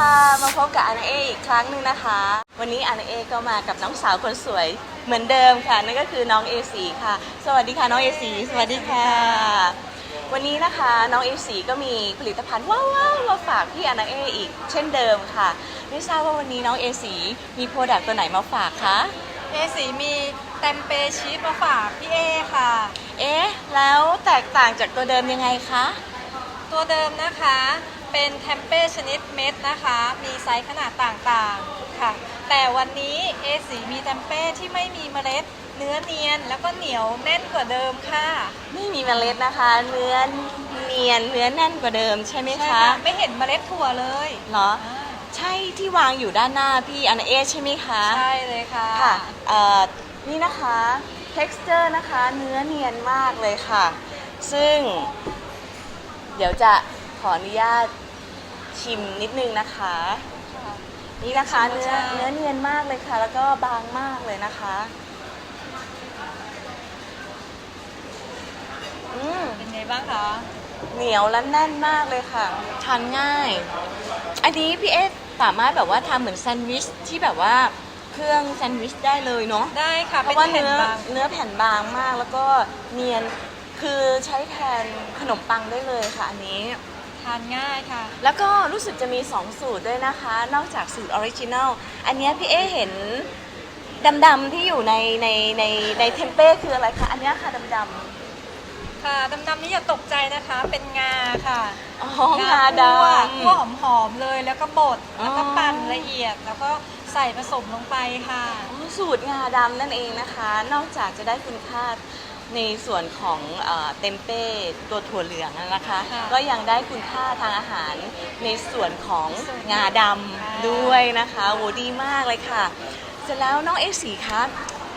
ค่ะมาพบกับอานาเออีกครั้งหนึ่งนะคะ วันนี้อานาเอก็มากับน้องสาวคนสวยเหมือนเดิมค่ะ นั่นก็คือน้องเอสีค่ะ สวัสดีค่ะน้องเอสีสวัสดีค่ะ วันนี้นะคะน้องเอสีก็มีผลิตภัณฑ์ว้าวๆมาฝากพี่อานาเออีกเช่นเดิมค่ะไม่ทราบว่าวันนี้น้องเอสีมีโปรดักต์ตัวไหนมาฝากคะเอสีมีแตมเปชีสมาฝากพี่เอค่ะ เอ๊ะแล้วแตกต่างจากตัวเดิมยังไงคะตัวเดิมนะคะ เป็นแทมเป้ชนิดเม็ดนะคะ มีไซส์ขนาดต่างๆค่ะ แต่วันนี้เอสีมีแทมเป้ที่ไม่มีเมล็ด เนื้อเนียนแล้วก็เหนียวแน่นกว่าเดิมค่ะ ไม่มีเมล็ดนะคะ เนื้อเนียนเนื้อแน่นกว่าเดิมใช่ไหมใช่คะค่ะไม่เห็นเมล็ดถั่วเลยเหรอ อ่าใช่ที่วางอยู่ด้านหน้าพี่อนาเอใช่ไหมคะใช่เลยค่ะ ค่ะเอ่อนี่นะคะ texture นะคะ เนื้อเนียนมากเลยค่ะ ซึ่ง เดี๋ยวจะ ขออนุญาตชิมนิดนึงนะคะ นี่นะคะชิมเนื้อจ้าเนื้อเนียนมากเลยค่ะ แล้วก็บางมากเลยนะคะ อืมเป็นไงบ้างคะ เหนียวและแน่นมากเลยค่ะ ทานง่าย อันนี้พี่เอสสามารถแบบว่าทำเหมือนแซนด์วิชที่แบบว่าเครื่องแซนด์วิชได้เลยเนาะ ได้ค่ะเพเป็นราะว่าแผ่นเนื้อบางเนื้อแผ่นบางมากแล้วก็เนียน คือใช้แทนขนมปังได้เลยค่ะอันนี้ ทานง่ายค่ะ แล้วก็รู้สึกจะมี 2 สูตรด้วยนะคะ นอกจากสูตรออริจินัลอันเนี้ยพี่เอเห็นดำๆที่อยู่ในในในในเทมเป้คืออะไรคะ อันเนี้ยค่ะดำค่ะดำๆนี้อย่าตกใจนะคะ เป็นงาค่ะๆอ๋องาด คั่วำคั่วหอมๆเลย แล้วก็บด อ๋อแล้วก็ปั่นละเอียด แล้วก็ใส่ผสมลงไปค่ะอ๋อสูตรงาดำนั่นเองนะคะ นอกจากจะได้คุณค่า ในส่วนของเอ่อเต็มเป้ตัวถั่วเหลืองนะคะ ค่ะก็ยังได้คุณค่าทางอาหารในส่วนของส่วนงาดค่ะำด้วยนะคะโหดีมากเลยค่ะ เสร็จแล้วน้องเอกสีคะ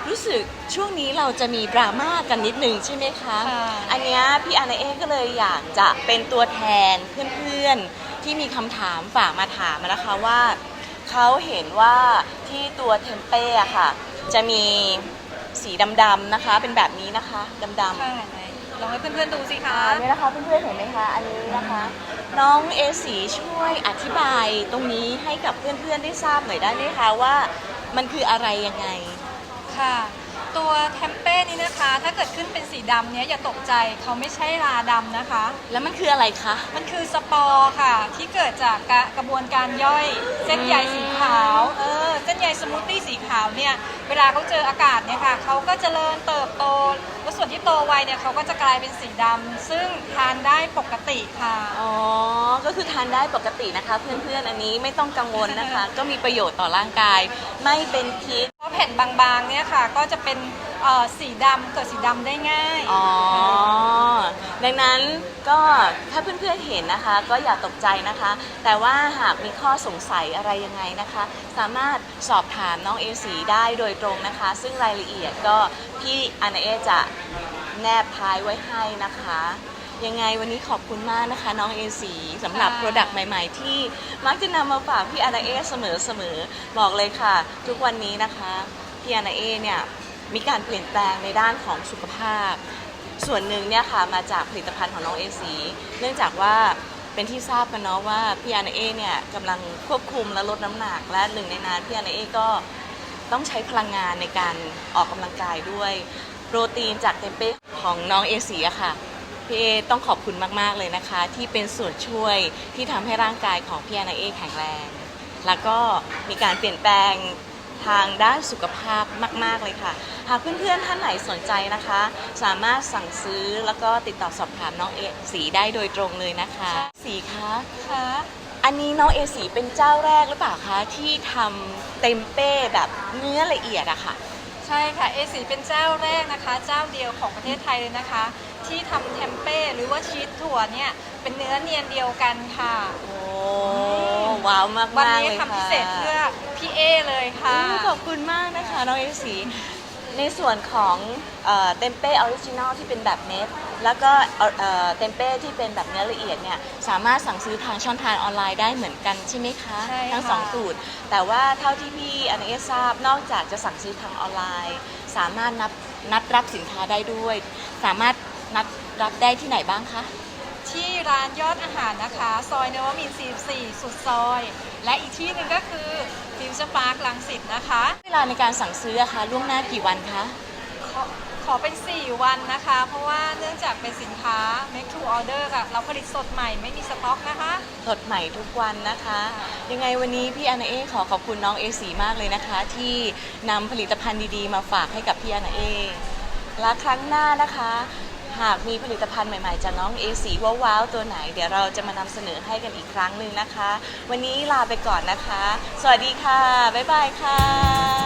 รู้สึกช่วงนี้เราจะมีดราม่ากันนิดนึงใช่ไหมคะ ค่ะ อันเนี้ยพี่อานาเอก็เลยอยากจะเป็นตัวแทนเพื่อนๆ ที่มีคำถามฝากมาถามนะคะว่า เขาเห็นว่าที่ตัวเทมเป้อะค่ะ จะมี สีดำๆนะคะ เป็นแบบนี้นะคะดำๆ ค่ะไหนลองให้เพื่อนๆดูสิคะอันนี้นะคะเพื่อนๆเห็นไหมคะอันนี้นะคะ น้องเอสีช่วยอธิบายตรงนี้ให้กับเพื่อนๆได้ทราบหน่อยได้ไหมคะว่า มันคืออะไรยังไง ค่ะ ตัวแทมเป้นี้นะคะ ถ้าเกิดขึ้นเป็นสีดำเนี้ยอย่าตกใจเขาไม่ใช่ราดำนะคะ แล้วมันคืออะไรคะ มันคือสปอร์ค่ะ ที่เกิดจากกระกระบวนการย่อย เส้นใยสีขาวเออเส้นใยสมูทตี้สีขาวเนี่ยเวลาเขาเจออากาศเนี่ยค่ะเขาก็เจริญเติบโตแล้วส่วนที่โตไวเนี่ยเขาก็จะกลายเป็นสีดำซึ่งทานได้ปกติค่ะ อ๋อ ก็คือทานได้ปกตินะคะ เพื่อนๆ อันนี้ไม่ต้องกังวลนะคะ ก็มีประโยชน์ต่อร่างกาย ไม่เป็นพิษเพราะ แผ่นบางๆเนี่ยค่ะ ก็จะเป็นเอ่อสีดำเกิดสีดำได้ง่าย อ๋อ ดังนั้นก็ถ้าเพื่อนๆเห็นนะคะ ก็อย่าตกใจนะคะ แต่ว่าหากมีข้อสงสัยอะไรยังไงนะคะ สามารถสอบถามน้องเอสีได้โดยตรงนะคะ ซึ่งรายละเอียดก็พี่อานาเอจะแนบท้ายไว้ให้นะคะ ยังไงวันนี้ขอบคุณมากนะคะ น้องเอสีสำหรับค่ะ โปรดักต์ใหม่ ๆ ที่มักจะนำมาฝากพี่อานาเอเสมอๆบอกเลยค่ะ ทุกวันนี้นะคะพี่อานาเอเนี่ยมีการเปลี่ยนแปลงในด้านของสุขภาพ ส่วนหนึ่งเนี่ยค่ะมาจากผลิตภัณฑ์ของน้องเอสีเนื่องจากว่าเป็นที่ทราบกันเนาะว่าพี่อานาเอเนี่ยกำลังควบคุมและลดน้ำหนักและหนึ่งในนั้นพี่อานาเอก็ต้องใช้พลังงานในการออกกำลังกายด้วย โปรตีนจากเทมเป้ของน้องเอสีอะค่ะ พี่เอต้องขอบคุณมาก ๆ เลยนะคะ ที่เป็นส่วนช่วยที่ทำให้ร่างกายของพี่อานาเอแข็งแรง แล้วก็มีการเปลี่ยนแปลงทางด้านสุขภาพมาก ๆ เลยค่ะ หากเพื่อน ๆ ท่านไหนสนใจนะคะ สามารถสั่งซื้อแล้วก็ติดต่อสอบถามน้องเอสีได้โดยตรงเลยนะคะ สีคะค่ะอันนี้น้องเอสีเป็นเจ้าแรกหรือเปล่าคะที่ทำเต็มเป้แบบเนื้อละเอียดอะค่ะ ใช่ค่ะเอสีเป็นเจ้าแรกนะคะ เจ้าเดียวของประเทศไทยเลยนะคะ ที่ทำเทมเป้หรือว่าชีสถั่วเนี่ยเป็นเนื้อเนียนเดียวกันค่ะ โอ้ว้าวมากๆวันเลยนี้ค่ะทำพิเศษเพื่อพี่เอเลยค่ะ โอ้ขอบคุณมากนะคะน้องเอสีในส่วนของเอ่อเต็มเป้ออริจินอลที่เป็นแบบเม็ดแล้วก็เอ่อเอ่อเต็มเป้ที่เป็นแบบเนื้อละเอียดเนี่ยสามารถสั่งซื้อทางช่องทางออนไลน์ได้เหมือนกันใช่ไหมคะใช่ค่ะ ทั้งสองสูตร แต่ว่าเท่าที่พี่อนาเอทราบนอกจากจะสั่งซื้อทางออนไลน์ สามารถนับนัดรับสินค้าได้ด้วย สามารถ นัดรับได้ที่ไหนบ้างคะ ที่ร้านยอดอาหารนะคะ ซอยเนวมินทร์44 สุดซอย และอีกที่หนึ่งก็คือฟิวเจอร์พาร์คลังสิตนะคะ เวลาในการสั่งซื้ออะคะล่วงหน้ากี่วันคะ ขอขอเป็น 4 วันนะคะ เพราะว่าเนื่องจากเป็นสินค้า make to order ค่ะเราผลิตสดใหม่ไม่มีสต็อกนะคะ สดใหม่ทุกวันนะคะ ยังไงวันนี้พี่อานาเอขอขอบคุณน้องเอสีมากเลยนะคะ ที่นำผลิตภัณฑ์ดีๆ มาฝากให้กับพี่อานาเอและครั้งหน้านะคะ หากมีผลิตภัณฑ์ใหม่ๆจากน้องเอสีว้าวๆตัวไหน เดี๋ยวเราจะมานำเสนอให้กันอีกครั้งหนึ่งนะคะ วันนี้ลาไปก่อนนะคะ สวัสดีค่ะ บ๊ายบายค่ะ